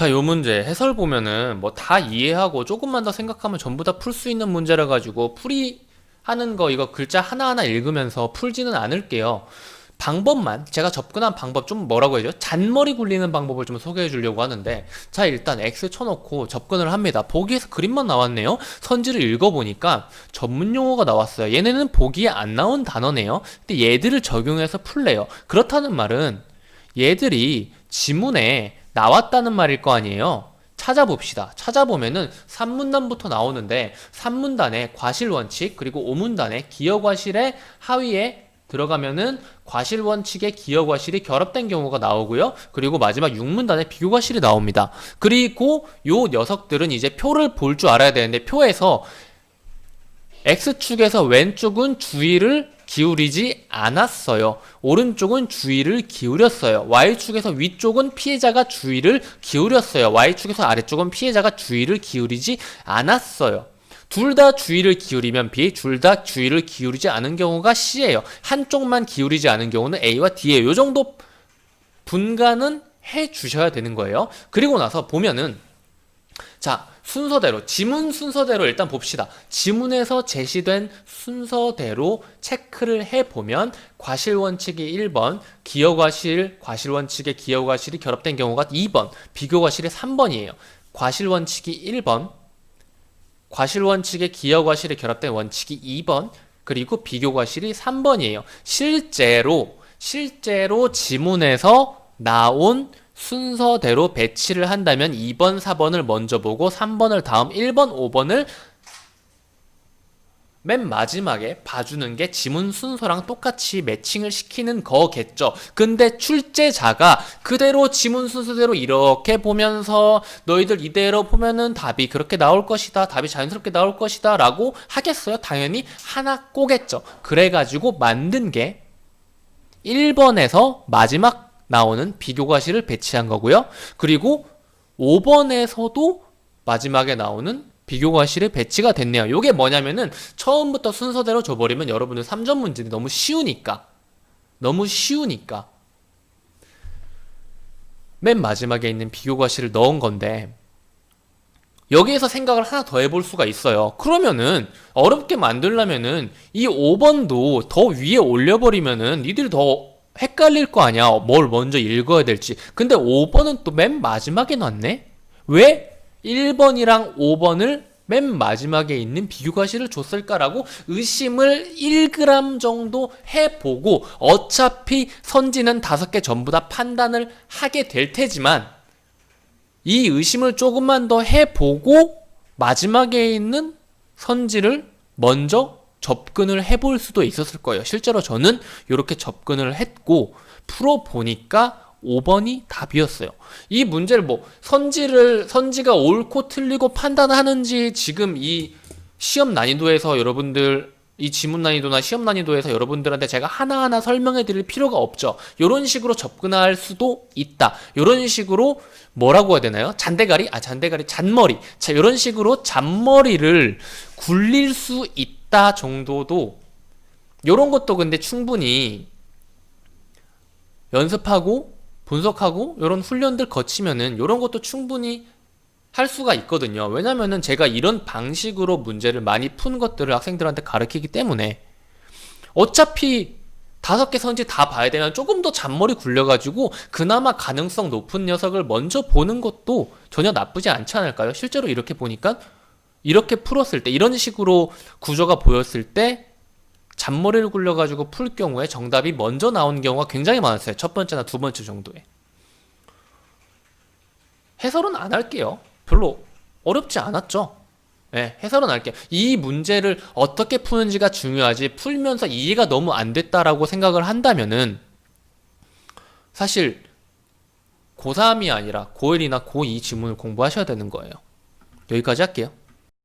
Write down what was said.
자, 요 문제 해설 보면은 뭐 다 이해하고 조금만 더 생각하면 전부 다 풀 수 있는 문제라 가지고 풀이 하는 거 이거 글자 하나하나 읽으면서 풀지는 않을게요. 방법만 제가 접근한 방법 좀 뭐라고 해야죠? 잔머리 굴리는 방법을 좀 소개해 주려고 하는데 자 일단 X 쳐놓고 접근을 합니다. 보기에서 그림만 나왔네요. 선지를 읽어보니까 전문 용어가 나왔어요. 얘네는 보기에 안 나온 단어네요. 근데 얘들을 적용해서 풀래요. 그렇다는 말은 얘들이 지문에 나왔다는 말일 거 아니에요. 찾아봅시다. 찾아보면은 3문단부터 나오는데 3문단에 과실 원칙 그리고 5문단에 기여 과실의 하위에 들어가면은 과실 원칙의 기여 과실이 결합된 경우가 나오고요. 그리고 마지막 6문단에 비교 과실이 나옵니다. 그리고 요 녀석들은 이제 표를 볼 줄 알아야 되는데 표에서 X축에서 왼쪽은 주의를 기울이지 않았어요. 오른쪽은 주의를 기울였어요. Y축에서 위쪽은 피해자가 주의를 기울였어요. Y축에서 아래쪽은 피해자가 주의를 기울이지 않았어요. 둘 다 주의를 기울이면 B, 둘 다 주의를 기울이지 않은 경우가 C예요. 한쪽만 기울이지 않은 경우는 A와 D예요. 요 정도 분간은 해 주셔야 되는 거예요. 그리고 나서 보면은 자, 순서대로 지문 순서대로 일단 봅시다. 지문에서 제시된 순서대로 체크를 해 보면 과실 원칙이 1번, 기여 과실, 과실 원칙에 기여 과실이 결합된 경우가 2번, 비교 과실이 3번이에요. 과실 원칙이 1번, 과실 원칙에 기여 과실이 결합된 원칙이 2번, 그리고 비교 과실이 3번이에요. 실제로 실제로 지문에서 나온 순서대로 배치를 한다면 2번, 4번을 먼저 보고 3번을 다음 1번, 5번을 맨 마지막에 봐주는 게 지문 순서랑 똑같이 매칭을 시키는 거겠죠. 근데 출제자가 그대로 지문 순서대로 이렇게 보면서 너희들 이대로 보면은 답이 그렇게 나올 것이다. 답이 자연스럽게 나올 것이다. 라고 하겠어요. 당연히 하나 꼬겠죠. 그래가지고 만든 게 1번에서 마지막 나오는 비교 과실을 배치한 거고요. 그리고 5번에서도 마지막에 나오는 비교 과실이 배치가 됐네요. 이게 뭐냐면은 처음부터 순서대로 줘버리면 여러분들 3점 문제는 너무 쉬우니까 너무 쉬우니까 맨 마지막에 있는 비교 과실을 넣은 건데 여기에서 생각을 하나 더 해볼 수가 있어요. 그러면은 어렵게 만들려면은 이 5번도 더 위에 올려버리면은 니들 더 헷갈릴 거 아니야. 뭘 먼저 읽어야 될지. 근데 5번은 또 맨 마지막에 놨네? 왜 1번이랑 5번을 맨 마지막에 있는 비교 과실을 줬을까라고 의심을 1g 정도 해보고 어차피 선지는 다섯 개 전부 다 판단을 하게 될 테지만 이 의심을 조금만 더 해보고 마지막에 있는 선지를 먼저 접근을 해볼 수도 있었을 거예요. 실제로 저는 이렇게 접근을 했고 풀어보니까 5번이 답이었어요. 이 문제를 뭐 선지를 선지가 옳고 틀리고 판단하는지 지금 이 시험 난이도에서 여러분들 이 지문 난이도나 시험 난이도에서 여러분들한테 제가 하나하나 설명해 드릴 필요가 없죠. 이런 식으로 접근할 수도 있다. 이런 식으로 뭐라고 해야 되나요? 잔대가리? 아, 잔대가리, 잔머리. 자, 이런 식으로 잔머리를 굴릴 수 있다 정도도 이런 것도 근데 충분히 연습하고 분석하고 이런 훈련들 거치면은 이런 것도 충분히 할 수가 있거든요. 왜냐면은 제가 이런 방식으로 문제를 많이 푼 것들을 학생들한테 가르치기 때문에 어차피 다섯 개 선지 다 봐야 되면 조금 더 잔머리 굴려가지고 그나마 가능성 높은 녀석을 먼저 보는 것도 전혀 나쁘지 않지 않을까요? 실제로 이렇게 보니까 이렇게 풀었을 때 이런 식으로 구조가 보였을 때 잔머리를 굴려가지고 풀 경우에 정답이 먼저 나온 경우가 굉장히 많았어요. 첫 번째나 두 번째 정도에. 해설은 안 할게요. 별로 어렵지 않았죠. 네, 해설은 할게요. 이 문제를 어떻게 푸는지가 중요하지 풀면서 이해가 너무 안 됐다라고 생각을 한다면은 사실 고3이 아니라 고1이나 고2 지문을 공부하셔야 되는 거예요. 여기까지 할게요.